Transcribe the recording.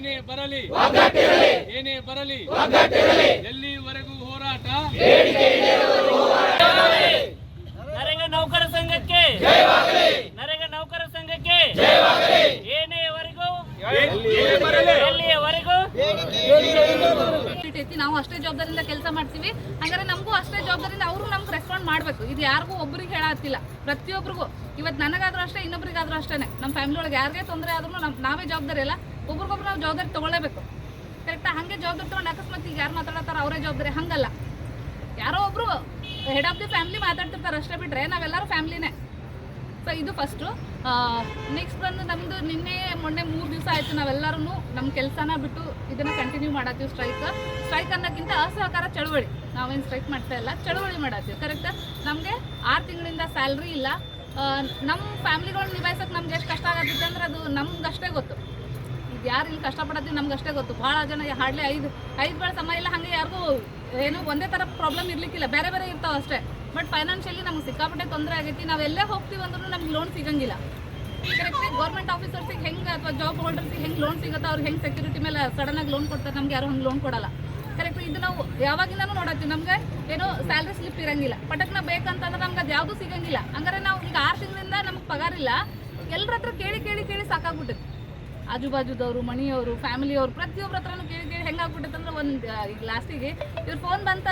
ಏನೇ ಬರಲಿ ಏನೇ ಬರಲಿ ಎಲ್ಲಿವರೆಗೂ ಹೋರಾಟ? ನರೇಗ ನೌಕರ ಸಂಘಕ್ಕೆ. ನರೇಗ ನೌಕರ ಸಂಘಕ್ಕೆ. ಏನೆಯವರೆಗೂ ಎಲ್ಲಿಯವರೆಗೂ? ನಾವು ಅಷ್ಟೇ ಜವಾಬ್ದಾರಿಯಿಂದ ಕೆಲಸ ಮಾಡ್ತೀವಿ. ಹಂಗಾರೆ ನಮಗೂ ಅಷ್ಟೇ ಜವಾಬ್ದಾರಿಯಿಂದ ಅವರು ನಮ್ಗೆ ರೆಸ್ಪಾಂಡ್ ಮಾಡಬೇಕು. ಇದು ಯಾರಿಗೂ ಒಬ್ರಿಗೆ ಹೇಳತ್ತಿಲ್ಲ ಪ್ರತಿಯೊಬ್ಬರಿಗೂ ಇವತ್ತು ನನಗಾದ್ರೂ ಅಷ್ಟೇ ಇನ್ನೊಬ್ರಿಗಾದ್ರೂ ಅಷ್ಟೇ ನಮ್ಮ ಫ್ಯಾಮಿಲಿ ಒಳಗೆ ಯಾರಿಗೇ ತೊಂದರೆ ಆದ್ರೂ ನಮ್ ನಾವೇ ಜವಾಬ್ದಾರಿ ಅಲ್ಲ. ಒಬ್ರಿಗೊಬ್ರು ನಾವು ಜವಾಬ್ದಾರಿ ತಗೊಳ್ಳೇಬೇಕು. ಕರೆಕ್ಟಾ ಹಾಗೆ ಜವಾಬ್ದಾರಿ ತಗೊಂಡು ಅಕಸ್ಮಾತ್ ಈಗ ಯಾರು ಮಾತಾಡತ್ತಾರ ಅವರೇ ಜವಾಬ್ದಾರಿ. ಹಂಗಲ್ಲ. ಯಾರೋ ಒಬ್ರು ಹೆಡ್ ಆಫ್ ದಿ ಫ್ಯಾಮಿಲಿ ಮಾತಾಡ್ತಿರ್ತಾರೆ ಅಷ್ಟೇ ಬಿಟ್ರೆ ನಾವೆಲ್ಲರೂ ಫ್ಯಾಮಿಲಿನೇ ಸೊ ಇದು ಫಸ್ಟು ನೆಕ್ಸ್ಟ್ ಬಂದು ನಮ್ಮದು ನಿನ್ನೆ, ಮೊನ್ನೆ ಮೂರು ದಿವಸ ಆಯಿತು ನಾವೆಲ್ಲರೂ ನಮ್ಮ ಕೆಲಸನ ಬಿಟ್ಟು ಇದನ್ನು ಕಂಟಿನ್ಯೂ ಮಾಡತ್ತೀವಿ ಸ್ಟ್ರೈಕ್ ಸ್ಟ್ರೈಕ್ ಅನ್ನೋಕ್ಕಿಂತ ಅಸಹಕಾರ ಚಳುವಳಿ. ನಾವೇನು ಸ್ಟ್ರೈಕ್ ಮಾಡ್ತಾ ಇಲ್ಲ, ಚಳುವಳಿ ಮಾಡತ್ತೀವಿ. ಕರೆಕ್ಟ್ ನಮಗೆ ಆರು ತಿಂಗಳಿಂದ ಸ್ಯಾಲ್ರಿ ಇಲ್ಲ. ನಮ್ಮ ಫ್ಯಾಮಿಲಿಗಳನ್ನ ನಿಭಾಯಿಸೋಕೆ ನಮ್ಗೆ ಎಷ್ಟು ಕಷ್ಟ ಆಗತ್ತೆ ಅಂದ್ರೆ ಅದು ನಮ್ಗಷ್ಟೇ ಗೊತ್ತು. ಯಾರು ಇಲ್ಲಿ ಕಷ್ಟಪಡತ್ತೀವಿ ನಮ್ಗೆ ಅಷ್ಟೇ ಗೊತ್ತು. ಭಾಳ ಜನ ಹಾಡ್ಲಿ ಐದು ಐದು ಬೇಳೆ ಸಮಯ ಇಲ್ಲ, ಹಾಗೆ ಯಾರಿಗೂ ಏನು ಒಂದೇ ಥರ ಪ್ರಾಬ್ಲಮ್ ಇರಲಿಕ್ಕಿಲ್ಲ. ಬೇರೆ ಬೇರೆ ಇರ್ತಾವೆ ಅಷ್ಟೇ. ಬಟ್ ಫೈನಾನ್ಷಿಯಲಿ ನಮ್ಗೆ ಸಿಕ್ಕಾಪಟ್ಟೆ ತೊಂದರೆ ಆಗೈತಿ. ನಾವು ಎಲ್ಲೇ ಹೋಗ್ತೀವಿ ಅಂದ್ರೂ ನಮ್ಗೆ ಲೋನ್ ಸಿಗಂಗಿಲ್ಲ. ಕರೆಕ್ಟ್ ಗೌರ್ಮೆಂಟ್ ಆಫೀಸರ್ಸಿಗೆ ಹೆಂಗೆ ಅಥವಾ ಜಾಬ್ ಹೋಲ್ಡರ್ಸಿಗೆ ಹೆಂಗೆ ಲೋನ್ ಸಿಗುತ್ತೆ, ಅವ್ರು ಹೆಂಗೆ ಸೆಕ್ಯೂರಿಟಿ ಮೇಲೆ ಸಡನ್ನಾಗಿ ಲೋನ್ ಕೊಡ್ತಾರೆ, ನಮ್ಗೆ ಯಾರು ಹಂಗೆ ಲೋನ್ ಕೊಡಲ್ಲ. ಕರೆಕ್ಟ್ ಇದು ನಾವು ಯಾವಾಗಿಂದನೂ ನೋಡತ್ತೀವಿ. ನಮ್ಗೆ ಏನೋ ಸ್ಯಾಲ್ರಿ ಸ್ಲಿಪ್ ಇರಂಗಿಲ್ಲ. ಪಟಕ್ನ ಬೇಕಂತಂದ್ರೆ ನಮ್ಗೆ ಅದು ಯಾವುದೂ ಸಿಗಂಗಿಲ್ಲ. ಹಂಗಾರೆ ನಾವು ಈಗ ಆರು ತಿಂಗಳಿಂದ ನಮ್ಗೆ ಪಗಾರಿಲ್ಲ. ಎಲ್ಲರ ಹತ್ರ ಕೇಳಿ ಕೇಳಿ ಕೇಳಿ ಸಾಕಾಗ್ಬಿಟ್ಟೈತಿ. ಆಜು ಬಾಜುದವರು ಮಣಿಯವರು ಫ್ಯಾಮಿಲಿಯವರು ಪ್ರತಿಯೊಬ್ಬರ ಹತ್ರನೂ ಕೇಳಿ ಕೇಳಿ ಹೆಂಗಾಗ್ಬಿಟ್ಟೈತೆ ಅಂದ್ರೆ ಒಂದು ಈಗ ಲಾಸ್ಟಿಗೆ ಇವ್ರ ಫೋನ್ ಬಂತ